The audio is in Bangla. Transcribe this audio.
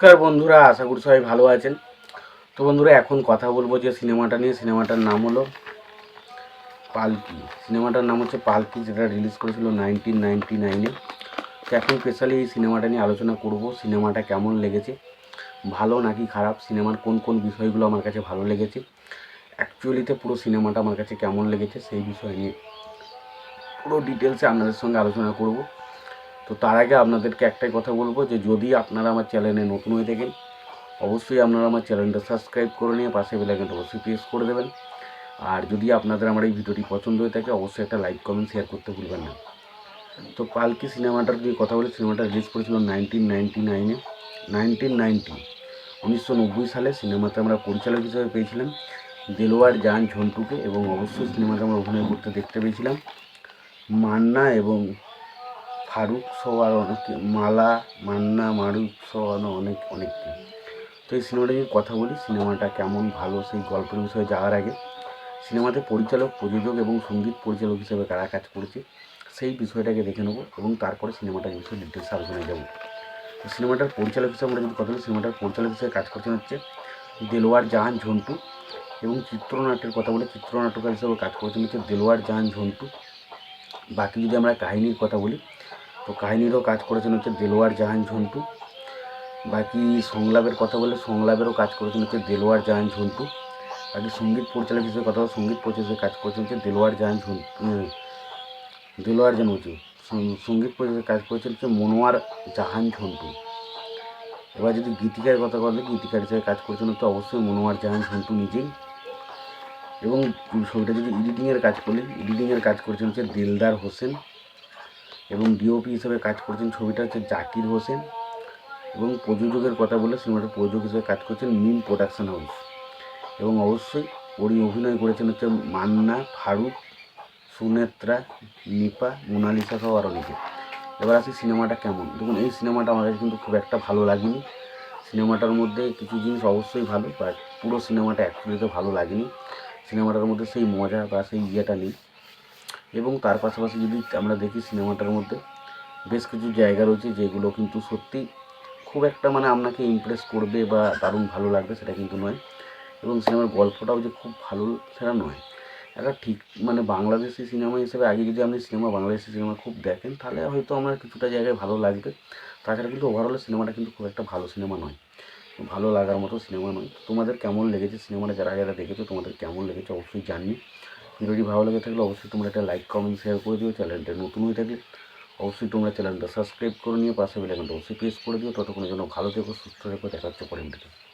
নমস্কার বন্ধুরা, আশা করি সবাই ভালো আছেন। তো বন্ধুরা, এখন কথা বলব যে সিনেমাটা নিয়ে। সিনেমাটার নাম হলো পালকি। সিনেমাটার নাম হচ্ছে পালকি, যেটা রিলিজ করেছিল নাইনটিন নাইনটি নাইনে তো এখন স্পেশালি এই সিনেমাটা নিয়ে আলোচনা করব, সিনেমাটা কেমন লেগেছে, ভালো নাকি খারাপ, সিনেমার কোন কোন বিষয়গুলো আমার কাছে ভালো লেগেছে অ্যাকচুয়ালিতে পুরো সিনেমাটা আমার কাছে কেমন লেগেছে, সেই বিষয় নিয়ে পুরো ডিটেলসে আপনাদের সঙ্গে আলোচনা করব। তো তার আগে আপনাদেরকে একটাই কথা বলব যে যদি আপনারা আমার চ্যানেলে নতুন হয়ে থাকেন, অবশ্যই আপনারা আমার চ্যানেলটা সাবস্ক্রাইব করে নিয়ে পাশে বেলাইকনটা অবশ্যই প্রেস করে দেবেন। আর যদি আপনাদের আমার এই ভিডিওটি পছন্দ হয়ে থাকে, অবশ্যই একটা লাইক, কমেন্ট শেয়ার করতে ভুলবেন না। তো পালকি সিনেমাটার দিয়ে কথা বলে, সিনেমাটা রিলিজ করেছিল নাইনটিন নাইনটি নাইনে নাইনটিন নাইনটি উনিশশো নব্বই সালে সিনেমাতে আমরা পরিচালক হিসেবে পেয়েছিলাম দেলোয়ার জান ঝন্টুকে এবং অবশ্যই সিনেমাতে আমরা অভিনয় করতে দেখতে পেয়েছিলাম। মান্না এবং ফারুক সহ অনেকে, মালা, মান্না মারুক সহ আরও অনেক অনেককে তো এই সিনেমাটা নিয়ে কথা বলি, সিনেমাটা কেমন ভালো সেই গল্পের বিষয়ে যাওয়ার আগে, সিনেমাতে পরিচালক, প্রযোজক এবং সংগীত পরিচালক হিসেবে কারা কাজ করেছে, সেই বিষয়টাকে দেখে নেব এবং তারপরে সিনেমাটার বিষয়ে ডিটেলস আলোচনায় যাব। তো সিনেমাটার পরিচালক হিসেবে আমরা যদি কথা বলি, সিনেমাটার পরিচালক হিসেবে কাজ করছেন হচ্ছে দেলোয়ার জাহান ঝন্টু এবং চিত্রনাট্যের কথা বলে চিত্রনাট্যকার হিসেবে কাজ করছেন হচ্ছে দেলোয়ার জাহান ঝন্টু। বাকি যদি আমরা কাহিনীর কথা বলি তো কাহিনীরও কাজ করেছেন হচ্ছে দেলোয়ার জাহান ঝন্টু। বাকি সংলাপের কথা বলে সংলাপেরও কাজ করেছেন হচ্ছে দেলোয়ার জাহান ঝন্টু। বাকি সংগীত পরিচালক হিসেবে কথা সংগীত পরিচালক কাজ করেছেন হচ্ছে দেলোয়ার জাহান ঝন্টু দেলোয়ার ঝন্টু। সং- সংগীত পরিচালক কাজ করেছেন হচ্ছে মনোয়ার জাহান ঝন্টু। এবার যদি গীতিকার কথা বলে গীতিকার হিসেবে কাজ করেছেন হচ্ছে অবশ্যই মনোয়ার জাহান ঝন্টু নিজেই। এবং ছবিটা যদি এডিটিংয়ের কাজ করি এডিটিংয়ের কাজ করেছেন হচ্ছে দিলদার হোসেন। এবং ডিওপি হিসেবে কাজ করেছেন ছবিটা হচ্ছে জাকির হোসেন এবং প্রযোজকের কথা বলে সিনেমাটার প্রযোজক হিসেবে কাজ করছেন মিম প্রোডাকশন হাউস। এবং অবশ্যই ওরই অভিনয় করেছেন হচ্ছে মান্না, ফারুক, সুনেত্রা, নিপা, মোনালিসা সহ আরও অনেকে। এবার আসি সিনেমাটা কেমন? দেখুন, এই সিনেমাটা আমার কাছে কিন্তু খুব একটা ভালো লাগেনি। সিনেমাটার মধ্যে কিছু জিনিস অবশ্যই ভালো, বাট পুরো সিনেমাটা অ্যাকচুয়ালিতে ভালো লাগেনি। সিনেমাটার মধ্যে সেই মজা বা সেই ইয়েটা নেই। এবং তার পাশাপাশি যদি আমরা দেখি সিনেমাটার মধ্যে বেশ কিছু জায়গা রয়েছে যেগুলো কিন্তু সত্যি খুব একটা মানে আপনাকে ইমপ্রেস করবে বা দারুণ ভালো লাগবে সেটা কিন্তু নয়। এবং সিনেমার গল্পটাও যে খুব ভালো সেটা নয়। একটা ঠিক মানে বাংলাদেশি সিনেমা হিসেবে আগে যদি আপনি সিনেমা, বাংলাদেশি সিনেমা খুব দেখেন, তাহলে হয়তো আমার কিছুটা জায়গায় ভালো লাগবে। তাছাড়া কিন্তু ওভারঅল সিনেমাটা কিন্তু খুব একটা ভালো সিনেমা নয়। ভালো লাগার মতো সিনেমা নয়। তোমাদের কেমন লেগেছে সিনেমাটা? যারা যারা দেখেছ, তোমাদের কেমন লেগেছে? অবশ্যই জানিয়ে ভিডিওটি ভালো লেগে থাকলে অবশ্যই তোমরা একটা লাইক কমেন্ট শেয়ার করে দিও। চ্যানেলটা নতুন হয়ে থাকলে অবশ্যই তোমরা চ্যানেলটা সাবস্ক্রাইব করে নিয়ে পাশে বেলাইকনটা অবশ্যই প্রেস করে দিও। ততক্ষণের জন্য ভালো থেকো, সুস্থ থেকো। দেখা হচ্ছে পরের ভিডিওতে